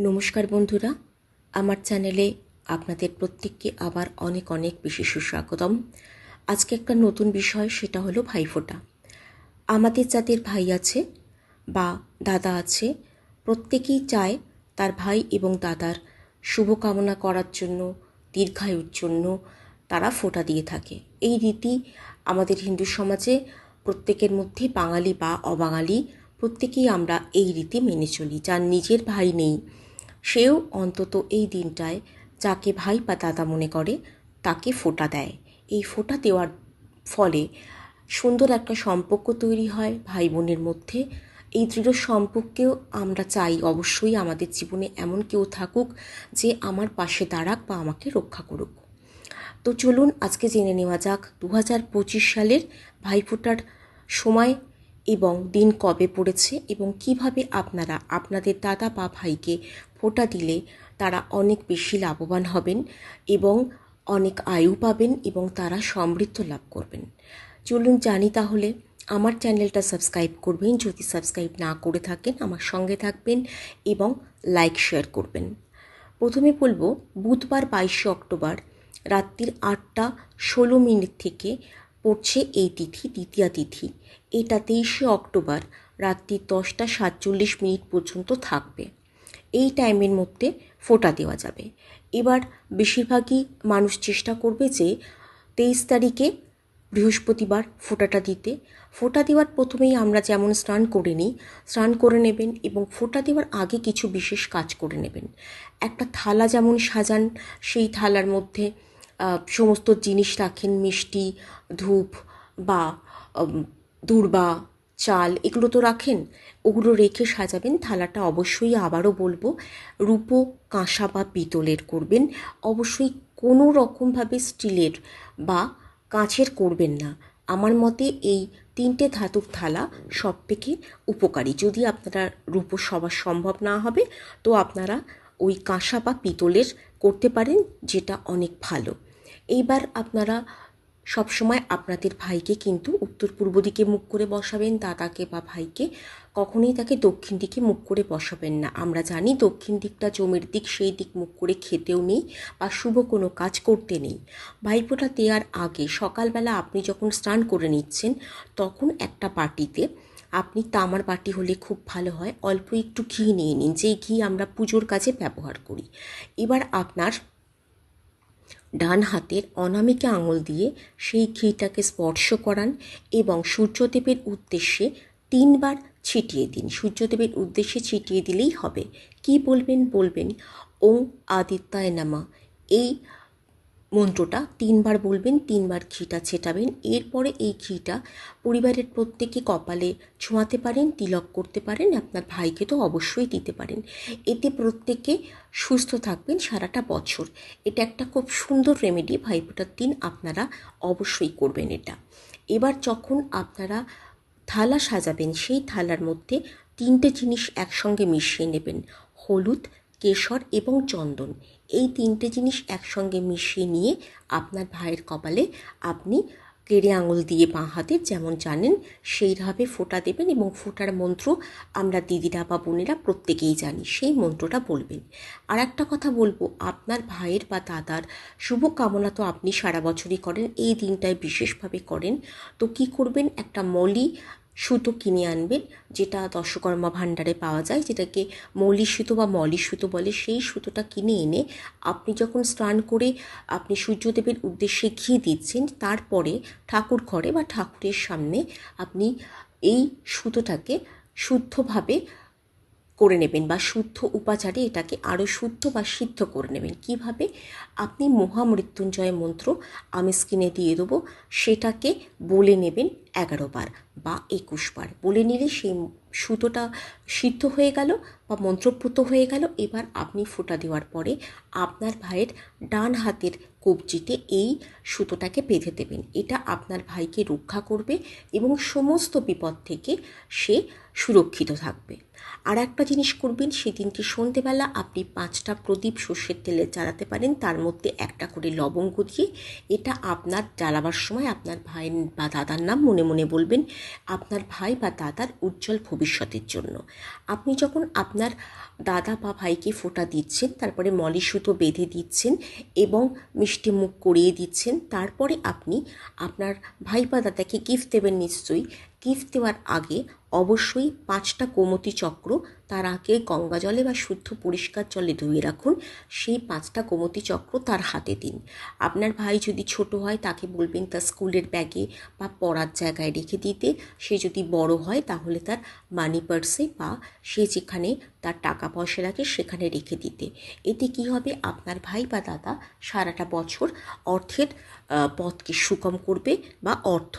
নমস্কার বন্ধুরা, আমার চ্যানেলে আপনাদের প্রত্যেককে আবার অনেক অনেক বেশি সুস্বাগতম। আজকে একটা নতুন বিষয়, সেটা হলো ভাইফোঁটা। আমাদের যাদের ভাই আছে বা দাদা আছে, প্রত্যেকেই চায় তার ভাই এবং দাদার শুভকামনা করার জন্য, দীর্ঘায়ুর জন্য তারা ফোঁটা দিয়ে থাকে। এই রীতি আমাদের হিন্দু সমাজে প্রত্যেকের মধ্যে বাঙালি বা অবাঙালি, প্রত্যেকেই আমরা এই রীতি মেনে চলি। যার নিজের ভাই নেই সেও অন্তত এই দিনটায় যাকে ভাই বা দাদা মনে করে তাকে ফোঁটা দেয়। এই ফোঁটা দেওয়ার ফলে সুন্দর একটা সম্পর্ক তৈরি হয় ভাই বোনের মধ্যে। এই দৃঢ় সম্পর্কেও আমরা চাই অবশ্যই আমাদের জীবনে এমন কেউ থাকুক যে আমার পাশে দাঁড়াক বা আমাকে রক্ষা করুক। তো চলুন আজকে জেনে নেওয়া যাক দু হাজার পঁচিশ সালের ভাইফোঁটার সময় এবং দিন কবে পড়েছে এবং কীভাবে আপনারা, আপনাদের দাদা বা ভাইকে ফোঁটা দিলে তারা অনেক বেশি লাভবান হবেন এবং অনেক আয়ু পাবেন এবং তারা সমৃদ্ধ লাভ করবেন। চলুন জানি তাহলে আমার চ্যানেলটা সাবস্ক্রাইব করবেন, যদি সাবস্ক্রাইব না করে থাকেন আমার সঙ্গে থাকবেন এবং লাইক, শেয়ার করবেন। প্রথমে বলব, বুধবার বাইশে অক্টোবর রাত্রির আটটা ষোলো মিনিট থেকে পড়ছে এই তিথি, দ্বিতীয়া তিথি। এটা তেইশে অক্টোবর রাত্রি দশটা সাতচল্লিশ মিনিট পর্যন্ত থাকবে। এই টাইমের মধ্যে ফোটা দেওয়া যাবে। এবার বেশিরভাগই মানুষ চেষ্টা করবে যে তেইশ তারিখে বৃহস্পতিবার ফোঁটাটা দিতে। ফোঁটা দেওয়ার প্রথমেই আমরা যেমন স্নান করে নিই, স্নান করে নেবেন এবং ফোঁটা দেওয়ার আগে কিছু বিশেষ কাজ করে নেবেন। একটা থালা যেমন সাজান, সেই থালার মধ্যে সমস্ত জিনিস রাখেন, মিষ্টি, ধূপ বা দূর্বা চাল এগুলো তো রাখেন, ওগুলো রেখে সাজাবেন, থালাটা অবশ্যই আবারও বলব, রূপো, কাঁসা বা পিতলের করবেন, অবশ্যই কোনো রকমভাবে স্টিলের বা কাঁচের করবেন না। আমার মতে এই তিনটে ধাতুর থালা সব থেকে উপকারী। যদি আপনারা রূপো সবার সম্ভব না হবে, তো আপনারা ওই কাঁসা বা পিতলের করতে পারেন, যেটা অনেক ভালো। এইবার আপনারা সবসময় আপনাদের ভাইকে কিন্তু উত্তর পূর্ব দিকে মুখ করে বসাবেন, দাদাকে বা ভাইকে কখনোই তাকে দক্ষিণ দিকে মুখ করে বসাবেন না। আমরা জানি দক্ষিণ দিকটা জমির দিক, সেই দিক মুখ করে খেতেও নেই বা শুভ কোনো কাজ করতে নেই। ভাইফোঁটা দেওয়ার আগে সকালবেলা আপনি যখন স্নান করে নিচ্ছেন, তখন একটা বাটিতে আপনি তামার বাটি হলে খুব ভালো হয়, অল্প একটু ঘি নিয়ে নিন। যেই ঘি আমরা পুজোর কাজে ব্যবহার করি। এবার আপনার ডান হাতের অনামিকা আঙুল দিয়ে সেই ঘিটাকে স্পর্শ করান এবং সূর্যদেবের উদ্দেশ্যে তিনবার ছিটিয়ে দিন। সূর্যদেবের উদ্দেশ্যে ছিটিয়ে দিলেই হবে। কি বলবেন? বলবেন, ওং আদিত্যায় নামা। এই মন্ত্রটা তিনবার বলবেন, তিনবার ঘিটা ছেটাবেন। এরপরে এই ঘিটা পরিবারের প্রত্যেকে কপালে ছোঁয়াতে পারেন, তিলক করতে পারেন, আপনার ভাইকে তো অবশ্যই দিতে পারেন। এতে প্রত্যেকে সুস্থ থাকবেন সারাটা বছর। এটা একটা খুব সুন্দর রেমেডি ভাইফোঁটার দিন আপনারা অবশ্যই করবেন এটা। এবার যখন আপনারা থালা সাজাবেন, সেই থালার মধ্যে তিনটে জিনিস একসঙ্গে মিশিয়ে নেবেন। হলুদ কেশর এবং চন্দন। এই তিনটে জিনিস একসঙ্গে মিশিয়ে নিয়ে আপনার ভাইয়ের কপালে আপনি কেড়ে আঙুল দিয়ে বাঁ হাতে যেমন জানেন সেইভাবে ফোঁটা দেবেন এবং ফোঁটার মন্ত্র আমরা দিদিরা বা বোনেরা প্রত্যেকেই জানি, সেই মন্ত্রটা বলবেন। আর একটা কথা বলব, আপনার ভাইয়ের বা দাদার শুভ কামনা তো আপনি সারা বছরই করেন, এই দিনটায় বিশেষভাবে করেন। তো কি করবেন? একটা মলি সুতো কিনে আনবেন যেটা দশকর্মা ভাণ্ডারে পাওয়া যায়, যেটাকে মৌলি সুতো বা মলি সুতো বলে, সেই সুতোটা কিনে এনে আপনি যখন স্নান করে আপনি সূর্যদেবের উদ্দেশ্যে ঘি দিচ্ছেন, তারপরে ঠাকুর ঘরে বা ঠাকুরের সামনে আপনি এই সুতোটাকে শুদ্ধভাবে করে নেবেন বা শুদ্ধ উপাচারে এটাকে আরও শুদ্ধ বা সিদ্ধ করে নেবেন। কীভাবে? আপনি মহামৃত্যুঞ্জয় মন্ত্র আমি স্ক্রিনে দিয়ে দেবো। সেটাকে বলে নেবেন এগারো বার বা একুশ বার। বলে নিলে সেই সুতোটা সিদ্ধ হয়ে গেল বা মন্ত্রপুত হয়ে গেল। এবার আপনি ফোঁটা দেওয়ার পরে আপনার ভাইয়ের ডান হাতের কবজিতে এই সুতোটাকে বেঁধে দেবেন। এটা আপনার ভাইকে রক্ষা করবে এবং সমস্ত বিপদ থেকে সে সুরক্ষিত থাকবে। আর একটা জিনিস করবেন সেদিনকে সন্ধেবেলা আপনি পাঁচটা প্রদীপ সর্ষের তেলে জ্বালাতে পারেন। তার মধ্যে একটা করে লবঙ্গ দিয়ে এটা আপনার জ্বালাবার সময় আপনার ভাই বা দাদার নাম মনে মনে বলবেন, আপনার ভাই বা দাদার উজ্জ্বল ভবিষ্যতের জন্য। আপনি যখন আপনার দাদা বা ভাইকে ফোঁটা দিচ্ছেন, তারপরে মলি সুতো বেঁধে দিচ্ছেন এবং মিষ্টি মুখ করিয়ে দিচ্ছেন, তারপরে আপনি আপনার ভাই বা দাদাকে গিফট দেবেন নিশ্চয়ই গিফট দেওয়ার আগে অবশ্যই পাঁচটা গোমতী চক্র তার আগে গঙ্গা জলে বা শুদ্ধ পরিষ্কার জলে ধুয়ে রাখুন। সেই পাঁচটা গোমতী চক্র তার হাতে দিন। আপনার ভাই যদি ছোট হয় তাকে বলবেন তার স্কুলের ব্যাগে বা পড়ার জায়গায় রেখে দিতে। সে যদি বড় হয় তাহলে তার মানি পার্সে বা সে যেখানে তার টাকা পয়সা রাখে সেখানে রেখে দিতে। এতে কি হবে? আপনার ভাই বা দাদা সারাটা বছর অর্থের পথকে সুগম করবে বা অর্থ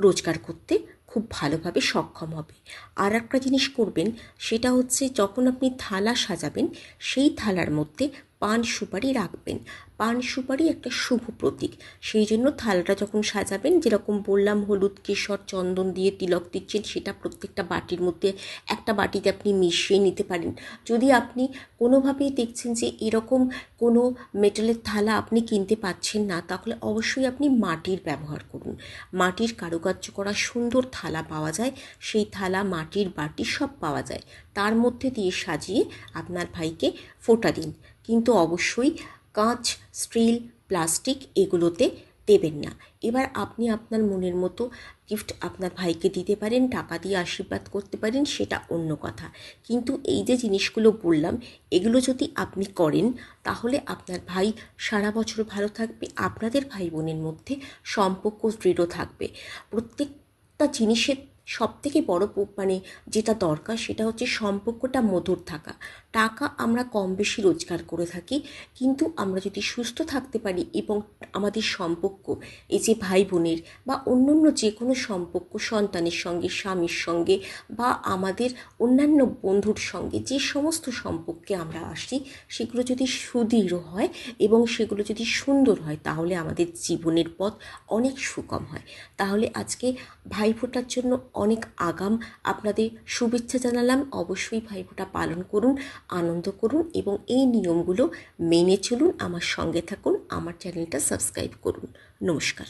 রোজগার করতে খুব ভালোভাবে সক্ষম হবে। আর একটা জিনিস করবেন, সেটা হচ্ছে যখন আপনি থালা সাজাবেন, সেই থালার মধ্যে পান সুপারি রাখবেন। পান সুপারি একটা শুভ প্রতীক। সেই জন্য থালাটা যখন সাজাবেন, যেরকম বললাম, হলুদ, কেশর, চন্দন দিয়ে তিলক দিচ্ছেন, সেটা প্রত্যেকটা বাটির মধ্যে একটা বাটিতে আপনি মিশিয়ে নিতে পারেন। যদি আপনি কোনোভাবেই দেখছেন যে এরকম কোনো মেটালের থালা আপনি কিনতে পাচ্ছেন না, তাহলে অবশ্যই আপনি মাটির ব্যবহার করুন। মাটির কারুকার্য করা সুন্দর থালা পাওয়া যায়। সেই থালা, মাটির বাটি সব পাওয়া যায়। তার মধ্যে দিয়ে সাজিয়ে আপনার ভাইকে ফোটা দিন। কিন্তু অবশ্যই কাঁচ, স্টিল, প্লাস্টিক এগুলোতে দেবেন না। এবার আপনি আপনার মনের মতো গিফট আপনার ভাইকে দিতে পারেন, টাকা দিয়ে আশীর্বাদ করতে পারেন, সেটা অন্য কথা। কিন্তু এই যে জিনিসগুলো বললাম, এগুলো যদি আপনি করেন, তাহলে আপনার ভাই সারা বছর ভালো থাকবে, আপনাদের ভাই বোনের মধ্যে সম্পর্ক দৃঢ় থাকবে। প্রত্যেকটা জিনিসের সব থেকে বড় মানে যেটা দরকার সেটা হচ্ছে সম্পর্কটা মধুর থাকা। টাকা আমরা কম বেশি রোজগার করে থাকি, কিন্তু আমরা যদি সুস্থ থাকতে পারি এবং আমাদের সম্পর্ক, এই যে ভাই বোনের বা অন্য অন্য যে কোনো সম্পর্ক, সন্তানের সঙ্গে, স্বামীর সঙ্গে বা আমাদের অন্যান্য বন্ধুর সঙ্গে যে সমস্ত সম্পর্কে আমরা আসি, সেগুলো যদি সুদৃঢ় হয় এবং সেগুলো যদি সুন্দর হয়, তাহলে আমাদের জীবনের পথ অনেক সুগম হয়। তাহলে আজকে ভাইফোঁটার জন্য অনেক আগাম আপনাদের শুভেচ্ছা জানালাম। অবশ্যই ভাইফোঁটা পালন করুন, আনন্দ করুন এবং এই নিয়মগুলো মেনে চলুন। আমার সঙ্গে থাকুন, আমার চ্যানেলটা সাবস্ক্রাইব করুন। নমস্কার।